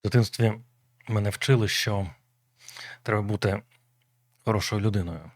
В дитинстві мене вчили, що треба бути хорошою людиною,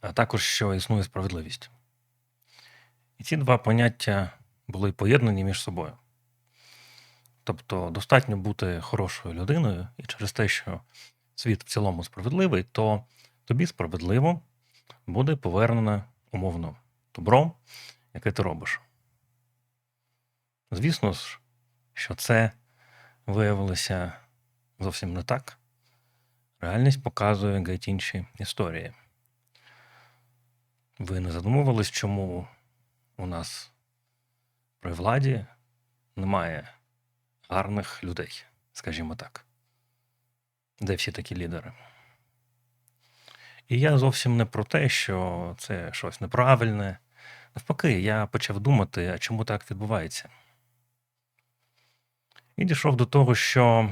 а також що існує справедливість. І ці два поняття були поєднані між собою. Тобто достатньо бути хорошою людиною, і через те, що світ в цілому справедливий, то тобі справедливо буде повернено умовно добро, яке ти робиш. Звісно ж, що це виявилося зовсім не так. Реальність показує геть інші історії. Ви не задумувались, чому у нас при владі немає гарних людей, скажімо так. Де всі такі лідери? І я зовсім не про те, що це щось неправильне. Навпаки, я почав думати, а чому так відбувається. І дійшов до того, що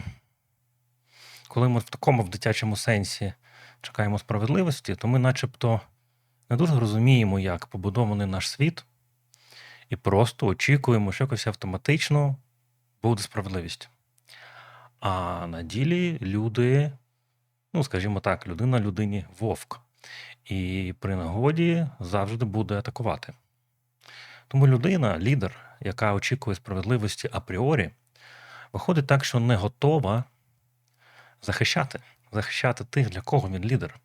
коли ми в такому в дитячому сенсі чекаємо справедливості, то ми начебто не дуже розуміємо, як побудований наш світ, і просто очікуємо, що якось автоматично буде справедливість. А на ділі люди, ну скажімо так, людина людині вовк. І при нагоді завжди буде атакувати. Тому людина, лідер, яка очікує справедливості апріорі, виходить так, що не готова захищати, захищати тих, для кого він лідер,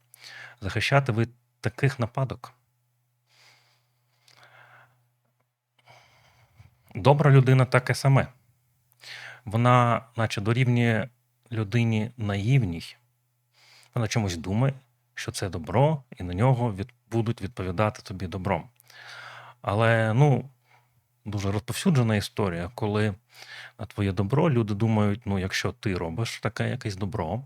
захищати від таких нападок. Добра людина таке саме. Вона, наче дорівнює людині наївній, вона чомусь думає, що це добро, і на нього від, будуть відповідати тобі добром. Але ну, дуже розповсюджена історія, коли на твоє добро люди думають: ну, якщо ти робиш таке якесь добро,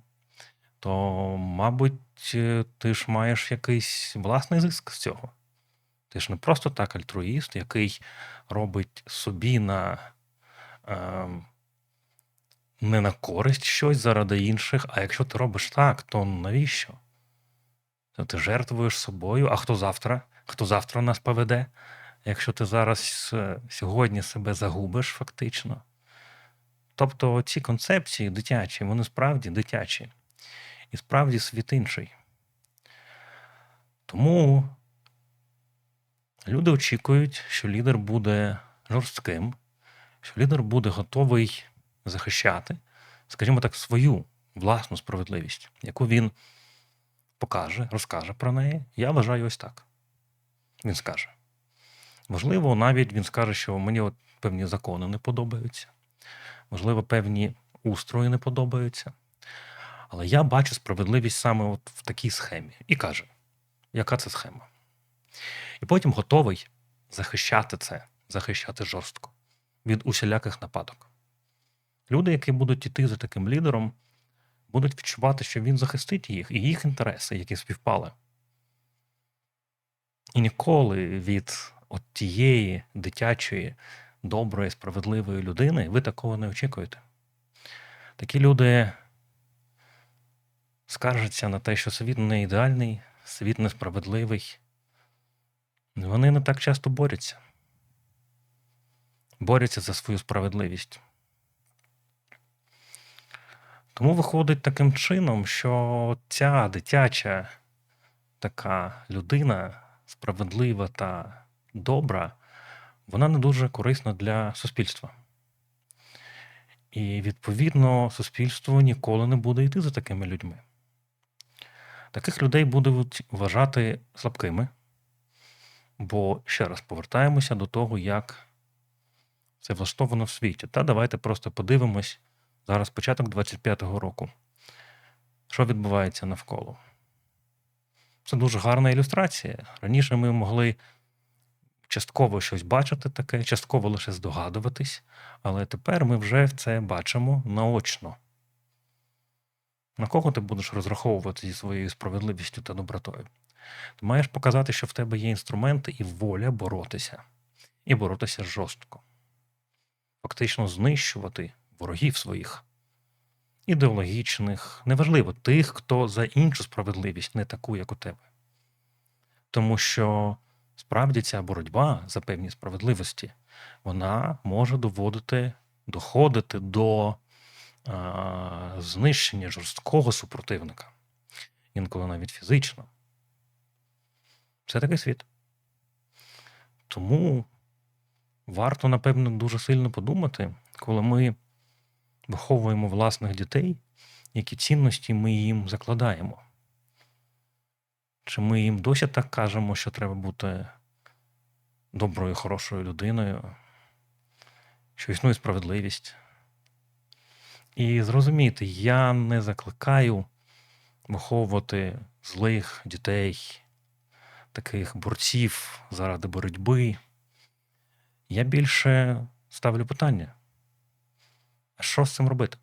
то, мабуть, е, ти ж маєш якийсь власний зиск з цього. Ти ж не просто так альтруїст, який робить собі на. Е, не на користь щось заради інших, а якщо ти робиш так, то навіщо? То ти жертвуєш собою, а хто завтра? Хто завтра нас поведе? Якщо ти зараз е, сьогодні себе загубиш, фактично. Тобто ці концепції дитячі, вони справді дитячі. І справді світ інший. Тому люди очікують, що лідер буде жорстким, що лідер буде готовий захищати, скажімо так, свою власну справедливість, яку він покаже, розкаже про неї. Я вважаю ось так. Він скаже. Можливо, навіть він скаже, що мені от певні закони не подобаються, можливо, певні устрої не подобаються. Але я бачу справедливість саме от в такій схемі. І каже, яка це схема? І потім готовий захищати це, захищати жорстко від усіляких нападок. Люди, які будуть іти за таким лідером, будуть відчувати, що він захистить їх і їх інтереси, які співпали. І ніколи від от тієї дитячої, доброї, справедливої людини ви такого не очікуєте. Такі люди скаржаться на те, що світ не ідеальний, світ несправедливий. Вони не так часто борються. Борються за свою справедливість. Тому виходить таким чином, що ця дитяча така людина, справедлива та добра, вона не дуже корисна для суспільства. І, відповідно, суспільство ніколи не буде йти за такими людьми. Таких людей будуть вважати слабкими, бо ще раз повертаємося до того, як це влаштовано в світі. Та давайте просто подивимось зараз початок 25-го року. Що відбувається навколо? Це дуже гарна ілюстрація. Раніше ми могли частково щось бачити таке, частково лише здогадуватись, але тепер ми вже це бачимо наочно. На кого ти будеш розраховувати зі своєю справедливістю та добротою? Ти маєш показати, що в тебе є інструменти і воля боротися, і боротися жорстко. Фактично знищувати ворогів своїх, ідеологічних, неважливо, тих, хто за іншу справедливість, не таку, як у тебе. Тому що справді ця боротьба за певні справедливості, вона може доводити, доходити до а, знищення жорсткого супротивника, інколи навіть фізично. Це такий світ. Тому варто, напевно, дуже сильно подумати, коли ми виховуємо власних дітей, які цінності ми їм закладаємо. Чи ми їм досі так кажемо, що треба бути доброю, хорошою людиною, що існує справедливість. І зрозумійте, я не закликаю виховувати злих дітей, таких борців заради боротьби. Я більше ставлю питання: а що з цим робити?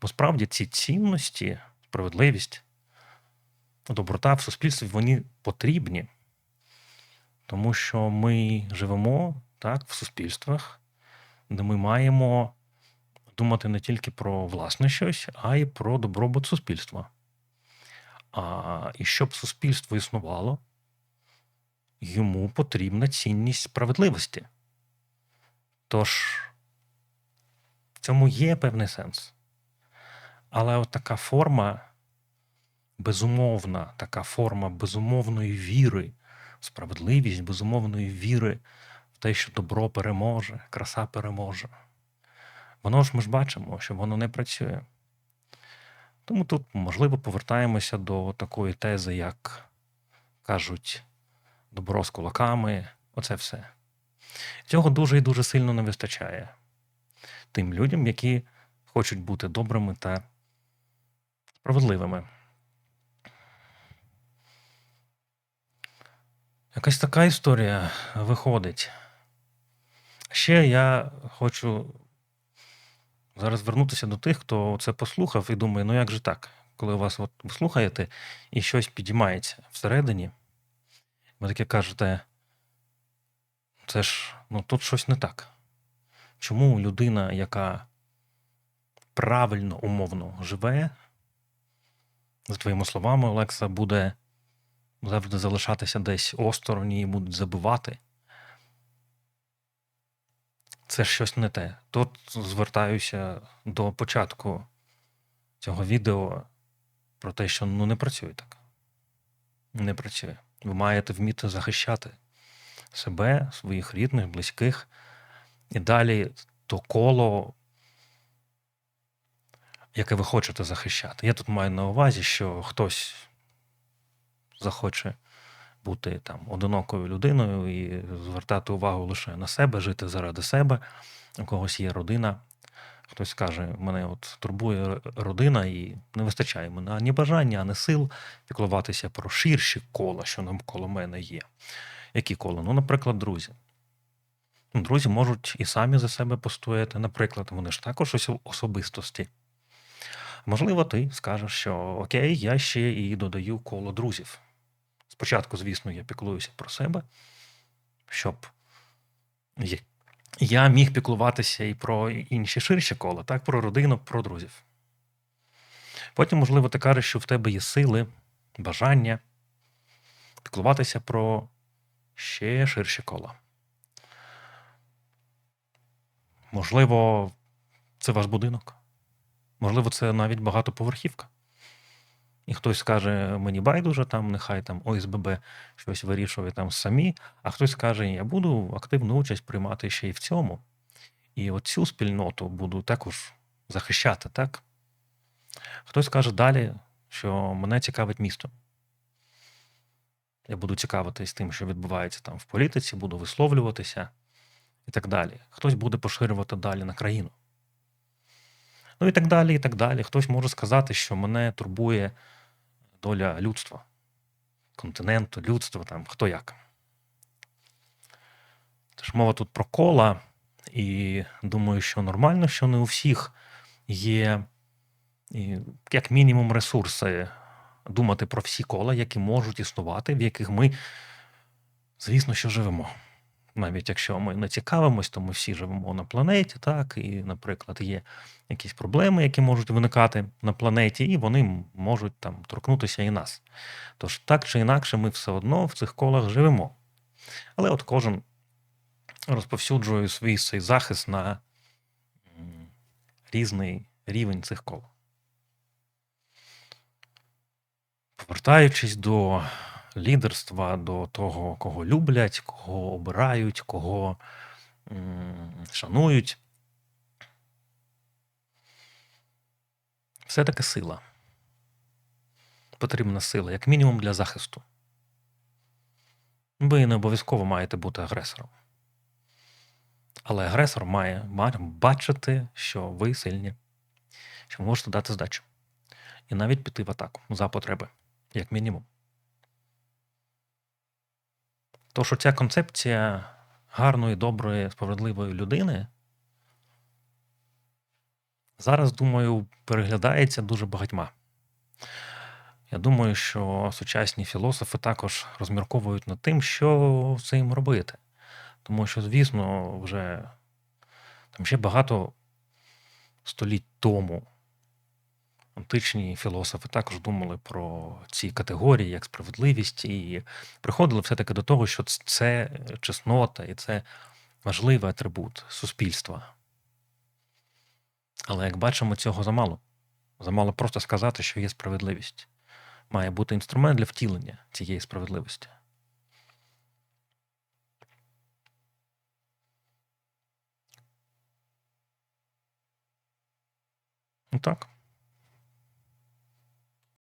Бо справді ці цінності, справедливість, доброта в суспільстві вони потрібні, тому що ми живемо так, в суспільствах, де ми маємо думати не тільки про власне щось, а й про добробут суспільства. А, І щоб суспільство існувало, йому потрібна цінність справедливості. Тож в цьому є певний сенс. Але от така форма, безумовна, така форма безумовної віри, в справедливість, безумовної віри в те, що добро переможе, краса переможе. Воно ж ми ж бачимо, що воно не працює. Тому тут, можливо, повертаємося до такої тези, як кажуть, добро з кулаками, оце все. Цього дуже і дуже сильно не вистачає тим людям, які хочуть бути добрими та справедливими. Якась така історія виходить. Ще я хочу зараз вернутися до тих, хто це послухав і думає, ну як же так, коли вас от слухаєте і щось підіймається всередині, ви таке кажете, це ж ну тут щось не так. Чому людина, яка правильно умовно живе, за твоїми словами, Олекса, буде завжди залишатися десь осторонь і будуть забивати? Це щось не те. Тут звертаюся до початку цього відео про те, що ну не працює так. Не працює. Ви маєте вміти захищати себе, своїх рідних, близьких, і далі то коло, яке ви хочете захищати. Я тут маю на увазі, що хтось захоче бути там одинокою людиною і звертати увагу лише на себе, жити заради себе. У когось є родина. Хтось скаже, мене от турбує родина, і не вистачає мене ані бажання, ані сил піклуватися про ширші кола, що навколо мене є. Які кола? Ну, наприклад, друзі. Ну, друзі можуть і самі за себе постояти, наприклад, вони ж також особистості. Можливо, ти скажеш, що окей, я ще і додаю коло друзів. Спочатку, звісно, я піклуюся про себе, щоб я міг піклуватися і про інші ширші кола, так, про родину, про друзів. Потім, можливо, ти кажеш, що в тебе є сили, бажання піклуватися про ще ширші кола. Можливо, це ваш будинок. Можливо, це навіть багатоповерхівка. І хтось скаже, мені байдуже, там, нехай там ОСББ щось вирішує там самі, а хтось скаже, я буду активну участь приймати ще й в цьому. І оцю спільноту буду також захищати, так? Хтось каже далі, що мене цікавить місто. Я буду цікавитись тим, що відбувається там в політиці, буду висловлюватися і так далі. Хтось буде поширювати далі на країну. Ну і так далі, і так далі. Хтось може сказати, що мене турбує доля людства, континенту, людства, там хто як. Тож мова тут про кола, і думаю, що нормально, що не у всіх є, як мінімум, ресурси думати про всі кола, які можуть існувати, в яких ми, звісно, що живемо навіть якщо ми не цікавимось, то ми всі живемо на планеті, так, і, наприклад, є якісь проблеми, які можуть виникати на планеті, і вони можуть там торкнутися і нас. Тож, так чи інакше, ми все одно в цих колах живемо. Але от кожен розповсюджує свій цей захист на різний рівень цих кол. Повертаючись до лідерства, до того, кого люблять, кого обирають, кого шанують. Все-таки сила. Потрібна сила, як мінімум для захисту. Ви не обов'язково маєте бути агресором. Але агресор має бачити, що ви сильні, що ви можете дати здачу. І навіть піти в атаку за потреби, як мінімум. То, що ця концепція гарної, доброї, справедливої людини зараз, думаю, переглядається дуже багатьма. Я думаю, що сучасні філософи також розмірковують над тим, що з цим робити. Тому що, звісно, вже там ще багато століть тому античні філософи також думали про ці категорії як справедливість, і приходили все-таки до того, що це чеснота і це важливий атрибут суспільства. Але як бачимо, цього замало. Замало просто сказати, що є справедливість. Має бути інструмент для втілення цієї справедливості. Ну так.